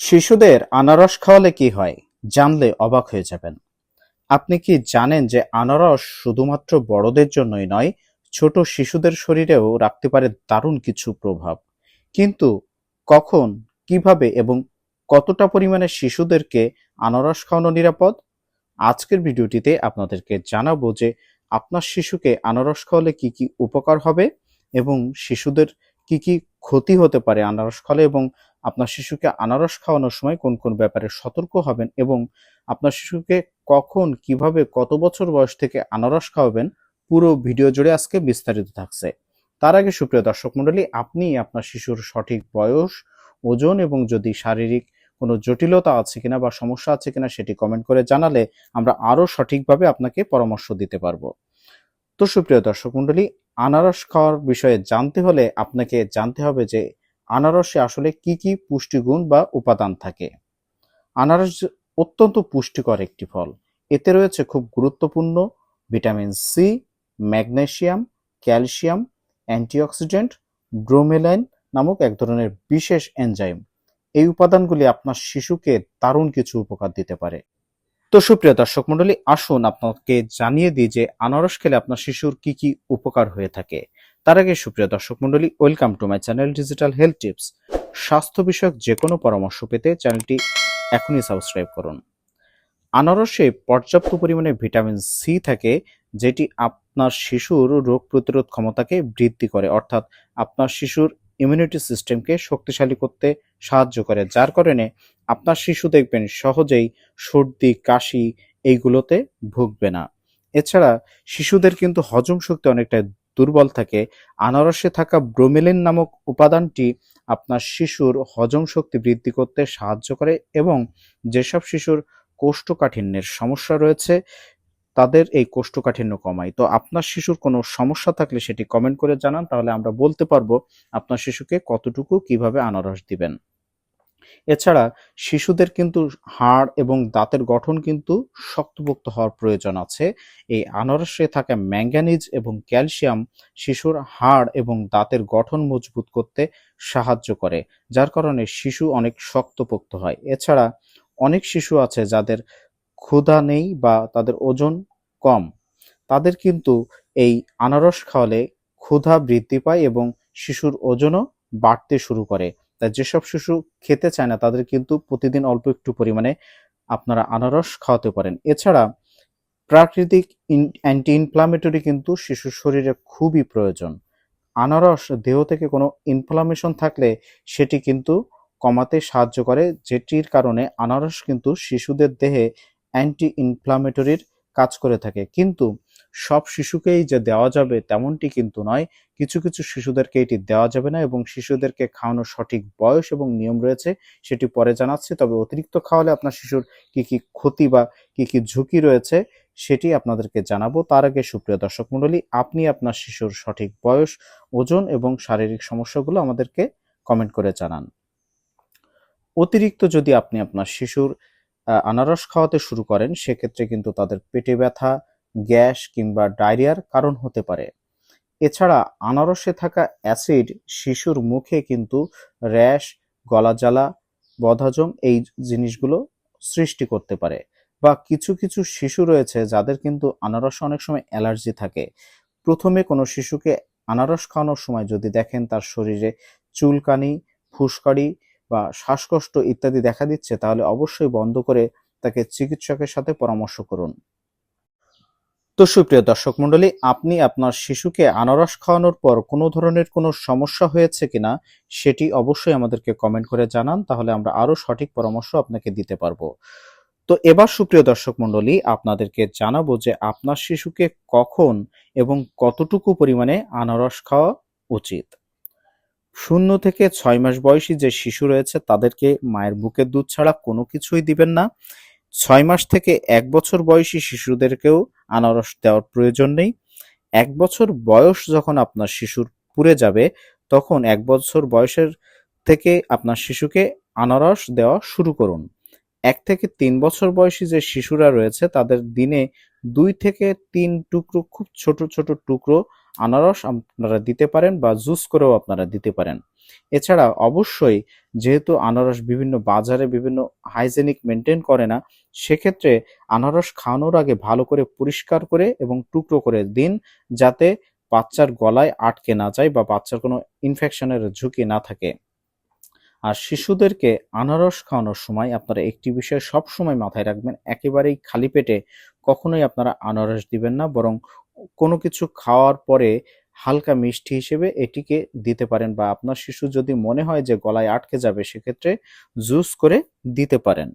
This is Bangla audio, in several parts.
শিশুদের আনারস খাওয়ালে কি হয় জানলে অবাক হয়ে যাবেন। আপনি কি জানেন যে আনারস শুধুমাত্র বড়দের জন্যই নয়, ছোট শিশুদের শরীরেও রাখতে পারে দারুণ কিছু প্রভাব। কিন্তু কখন, কীভাবে এবং কতটা পরিমাণে শিশুদেরকে আনারস খাওয়ানো নিরাপদ? আজকের ভিডিওটিতে আপনাদেরকে জানাব যে আপনার শিশুকে আনারস খাওয়ালে কি কি উপকার হবে এবং শিশুদের কি কি ক্ষতি হতে পারে আনারস খাওয়ালে এবং আপনার শিশুকে আনারস খাওয়ানোর সময় কোন কোন ব্যাপারে সতর্ক হবেন এবং আপনার শিশুকে কখন, কীভাবে, কত বছর বয়স থেকে আনারস খাওয়াবেন, পুরো ভিডিও জুড়ে আজকে বিস্তারিত থাকছে। তার আগে সুপ্রিয় দর্শক মণ্ডলী, আপনি আপনার শিশুর সঠিক বয়স, ওজন এবং যদি শারীরিক কোনো জটিলতা আছে কিনা বা সমস্যা আছে কিনা সেটি কমেন্ট করে জানালে আমরা আরও সঠিকভাবে আপনাকে পরামর্শ দিতে পারব। তো সুপ্রিয় দর্শক মণ্ডলী, আনারস খাওয়ার বিষয়ে জানতে হলে আপনাকে জানতে হবে যে আনারসে আসলে কি কি পুষ্টিগুণ বা উপাদান থাকে? আনারস অত্যন্ত পুষ্টিকর একটি ফল। এতে রয়েছে খুব গুরুত্বপূর্ণ vitamin C magnesium calcium, antioxidant, bromelain নামক এক ধরনের বিশেষ এনজাইম। এই উপাদানগুলি আপনার শিশুকে দারুণ কিছু উপকার দিতে পারে। তো সুপ্রিয় দর্শক মণ্ডলী, আসুন আপনাকে জানিয়ে দিই যে আনারস খেলে আপনার শিশুর কি কি উপকার হয়ে থাকে। তার আগে সুপ্রিয় দর্শক মণ্ডলী welcome to my channel digital health tips স্বাস্থ্য বিষয়ক যে কোনো পরামর্শ পেতে চ্যানেলটি এখনই সাবস্ক্রাইব করুন। আনারসে পর্যাপ্ত পরিমাণে ভিটামিন সি থাকে, যেটি আপনার শিশুর রোগ প্রতিরোধ ক্ষমতাকে বৃদ্ধি করে, অর্থাৎ আপনার শিশুর ইমিউনিটি সিস্টেমকে শক্তিশালী করতে সাহায্য করে। যার কারণে আপনার শিশু দেখবেন সহজেই সর্দি, কাশি এইগুলোতে ভুগবে না। এছাড়া শিশুদের কিন্তু হজম শক্তি অনেকটা দুর্বল থাকে। আনারসে থাকা ব্রোমেলিন নামক উপাদানটি আপনার শিশুর হজম শক্তি বৃদ্ধি করতে সাহায্য করে এবং যেসব শিশুর কোষ্ঠকাঠিন্যের সমস্যা রয়েছে, তাদের এই কোষ্ঠকাঠিন্য কমায়। তো আপনার শিশুর কোনো সমস্যা থাকলে সেটি কমেন্ট করে জানান, তাহলে আমরা বলতে পারব আপনার শিশুকে কতটুকু কীভাবে আনারস দিবেন। এছাড়া শিশুদের কিন্তু হাড় এবং দাঁতের গঠন কিন্তু শক্তপোক্ত হওয়ার প্রয়োজন আছে। এই আনারসে থাকা ম্যাঙ্গানিজ এবং ক্যালসিয়াম শিশুর হাড় এবং দাঁতের গঠন মজবুত করতে সাহায্য করে, যার কারণে শিশু অনেক শক্তপোক্ত হয়। এছাড়া অনেক শিশু আছে যাদের ক্ষুধা নেই বা তাদের ওজন কম। তাদের কিন্তু এই আনারস খাওয়ালে ক্ষুধা বৃদ্ধি পায় এবং শিশুর ওজনও বাড়তে শুরু করে। তাই যেসব শিশু খেতে চায় না, তাদের কিন্তু প্রতিদিন অল্প একটু পরিমাণে আপনারা আনারস খাওয়াতে পারেন। এছাড়া প্রাকৃতিক অ্যান্টি ইনফ্লামেটরি কিন্তু শিশুর শরীরে খুবই প্রয়োজন। আনারস দেহ থেকে কোনো ইনফ্লামেশন থাকলে সেটি কিন্তু কমাতে সাহায্য করে, যেটির কারণে আনারস কিন্তু শিশুদের দেহে অ্যান্টি ইনফ্লামেটরির কাজ করে থাকে। কিন্তু সব শিশুকেই যে দেওয়া যাবে তেমনটি কিন্তু নয়। কিছু কিছু শিশুদেরকে এটি দেওয়া যাবে না এবং শিশুদেরকে খাওয়ানোর সঠিক বয়স এবং নিয়ম রয়েছে, সেটি পরে জানাচ্ছি। তবে অতিরিক্ত খাওয়ালে আপনার শিশুর কি কি ক্ষতি বা কি কি ঝুঁকি রয়েছে, সেটি আপনাদেরকে জানাব। তার আগে সুপ্রিয় দর্শক মণ্ডলী, আপনি আপনার শিশুর সঠিক বয়স, ওজন এবং শারীরিক সমস্যাগুলো আমাদেরকে কমেন্ট করে জানান। অতিরিক্ত যদি আপনি আপনার শিশুর আনারস খাওয়াতে শুরু করেন, সেক্ষেত্রে কিন্তু তাদের পেটে ব্যথা, গ্যাস কিংবা ডায়রিয়ার কারণ হতে পারে। এছাড়া আনারসে থাকা অ্যাসিড শিশুর মুখে কিন্তু র্যাশ গলা জ্বালা বদহজম এই জিনিসগুলো সৃষ্টি করতে পারে। বা কিছু কিছু শিশু রয়েছে যাদের কিন্তু আনারসে অনেক সময় অ্যালার্জি থাকে। প্রথমে কোনো শিশুকে আনারস খাওয়ানোর সময় যদি দেখেন তার শরীরে চুলকানি ফুসকারি বা শ্বাসকষ্ট ইত্যাদি দেখা দিচ্ছে, তাহলে অবশ্যই বন্ধ করে তাকে চিকিৎসকের সাথে পরামর্শ করুন। তো সুপ্রিয় দর্শক মণ্ডলী, আপনি আপনার শিশুকে আনারস খাওয়ানোর পর কোনো ধরনের কোনো সমস্যা হয়েছে কিনা সেটি অবশ্যই আমাদেরকে কমেন্ট করে জানান, তাহলে আমরা আরও সঠিক পরামর্শ আপনাকে দিতে পারব। তো এবার সুপ্রিয় দর্শক মণ্ডলী, আপনাদেরকে জানাব যে আপনার শিশুকে কখন এবং কতটুকু পরিমাণে আনারস খাওয়া উচিত। শূন্য থেকে ছয় মাস বয়সী যে শিশু রয়েছে, তাদেরকে মায়ের বুকের দুধ ছাড়া কোনো কিছুই দিবেন না। ছয় মাস থেকে এক বছর বয়সী শিশুদেরকেও আনারস দেওয়ার প্রয়োজন নেই। এক বছর বয়স যখন আপনার শিশুর পুড়ে যাবে, তখন এক বছর বয়সের থেকে আপনার শিশুকে আনারস দেওয়া শুরু করুন। এক থেকে তিন বছর বয়সী যে শিশুরা রয়েছে, তাদের দিনে দুই থেকে তিন টুকরো, খুব ছোট ছোট টুকরো আনারস আপনারা দিতে পারেন বা জুস করেও আপনারা দিতে পারেন। এছাড়া অবশ্যই যেহেতু আনারস বিভিন্ন বাজারে বিভিন্ন হাইজেনিক মেনটেন করে না, সেক্ষেত্রে আনারস খাওয়ানোর আগে ভালো করে পরিষ্কার করে এবং টুকরো করে দিন যাতে বাচ্চার গলায় আটকে না যায় বা বাচ্চার কোনো ইনফেকশনের ঝুঁকি না থাকে। আর শিশুদেরকে আনারস খাওয়ানোর সময় আপনারা একটি বিষয় সব সময় মাথায় রাখবেন, একেবারেই খালি পেটে কখনোই আপনারা আনারস দিবেন না, বরং কোনো কিছু খাওয়ার পরে হালকা মিষ্টি হিসেবে এটিকে দিতে পারেন বা আপনার শিশু যদি মনে হয় যে গলায় আটকে যাবে, সেক্ষেত্রে জুস করে দিতে পারেন।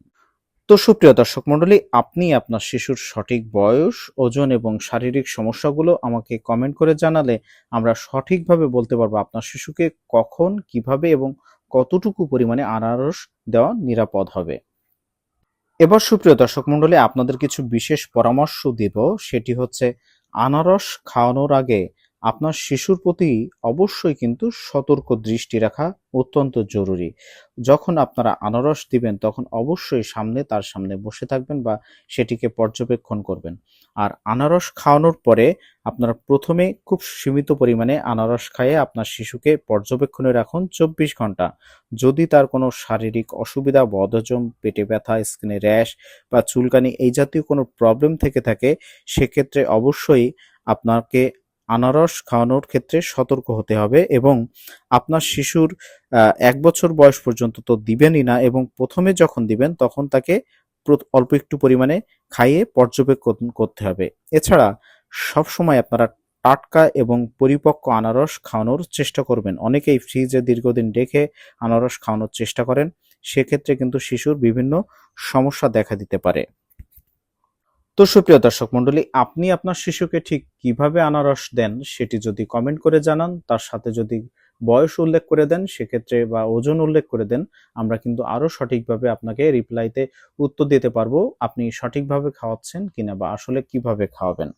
তো সুপ্রিয় দর্শক মণ্ডলী, আপনি আপনার শিশুর সঠিক বয়স, ওজন এবং শারীরিক সমস্যাগুলো আমাকে কমেন্ট করে জানালে আমরা সঠিকভাবে বলতে পারব আপনার শিশুকে কখন, কীভাবে এবং কতটুকু পরিমাণে আনারস দেওয়া নিরাপদ হবে। এবার সুপ্রিয় দর্শক মন্ডলী আপনাদের কিছু বিশেষ পরামর্শ দিব। সেটি হচ্ছে আনারস খাওয়ানোর আগে আপনার শিশুর প্রতি অবশ্যই কিন্তু সতর্ক দৃষ্টি রাখা অত্যন্ত জরুরি। যখন আপনারা আনারস দিবেন, তখন অবশ্যই সামনে তার সামনে বসে থাকবেন বা সেটিকে পর্যবেক্ষণ করবেন। আর আনারস খাওয়ানোর পরে আপনারা প্রথমে খুব সীমিত পরিমাণে আনারস খাইয়ে আপনার শিশুকে পর্যবেক্ষণে রাখুন চব্বিশ ঘণ্টা। যদি তার কোনো শারীরিক অসুবিধা, বদহজম, পেটে ব্যথা, স্কিনে র্যাশ বা চুলকানি এই জাতীয় কোনো প্রবলেম থেকে থাকে, সেক্ষেত্রে অবশ্যই আপনাকে আনারস খাওয়ানোর ক্ষেত্রে সতর্ক হতে হবে এবং আপনার শিশুর এক বছর বয়স পর্যন্ত তো দিবেনই না এবং প্রথমে যখন দিবেন তখন তাকে অল্প একটু পরিমাণে খাইয়ে পর্যবেক্ষণ করতে হবে। এছাড়া সবসময় আপনারা টাটকা এবং পরিপক্ক আনারস খাওয়ানোর চেষ্টা করবেন। অনেকেই ফ্রিজে দীর্ঘদিন রেখে আনারস খাওয়ানোর চেষ্টা করেন। সেক্ষেত্রে কিন্তু শিশুর বিভিন্ন সমস্যা দেখা দিতে পারে। তো সুপ্রিয় দর্শক মণ্ডলী, আপনি আপনার শিশুকে ঠিক কীভাবে আনারস দেন সেটি যদি কমেন্ট করে জানান, তার সাথে যদি বয়স উল্লেখ করে দেন, সেক্ষেত্রে বা ওজন উল্লেখ করে দেন, আমরা কিন্তু আরও সঠিকভাবে আপনাকে রিপ্লাইতে উত্তর দিতে পারব, আপনি সঠিকভাবে খাওয়াচ্ছেন কিনা বা আসলে কীভাবে খাওয়াবেন।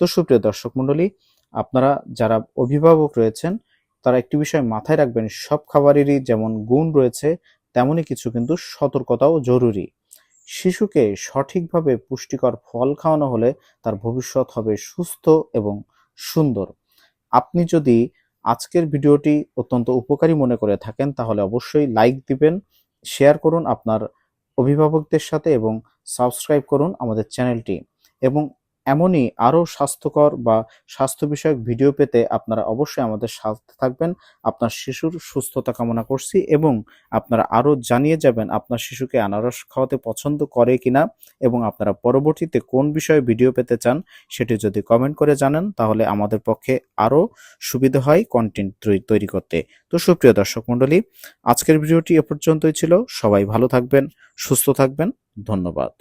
তো সুপ্রিয় দর্শক মণ্ডলী, আপনারা যারা অভিভাবক রয়েছেন, তারা একটি বিষয় মাথায় রাখবেন, সব খাবারেরই যেমন গুণ রয়েছে, তেমনই কিছু কিন্তু সতর্কতাও জরুরি। শিশুকে সঠিকভাবে পুষ্টিকর ফল খাওয়ানো হলে তার ভবিষ্যৎ হবে সুস্থ এবং সুন্দর। আপনি যদি আজকের ভিডিওটি অত্যন্ত উপকারী মনে করে থাকেন, তাহলে অবশ্যই লাইক দিবেন শেয়ার করুন আপনার অভিভাবকদের সাথে এবং সাবস্ক্রাইব করুন আমাদের চ্যানেলটি এবং এমনই আরও স্বাস্থ্যকর বা স্বাস্থ্য বিষয়ক ভিডিও পেতে আপনারা অবশ্যই আমাদের সাথে থাকবেন। আপনার শিশুর সুস্থতা কামনা করছি এবং আপনারা আরও জানিয়ে যাবেন আপনার শিশুকে আনারস খাওয়াতে পছন্দ করে কিনা এবং আপনারা পরবর্তীতে কোন বিষয়ে ভিডিও পেতে চান সেটি যদি কমেন্ট করে জানান তাহলে আমাদের পক্ষে আরও সুবিধা হয় কন্টেন্ট তৈরি করতে। তো সুপ্রিয় দর্শক মণ্ডলী, আজকের ভিডিওটি এ পর্যন্তই ছিল। সবাই ভালো থাকবেন, সুস্থ থাকবেন। ধন্যবাদ।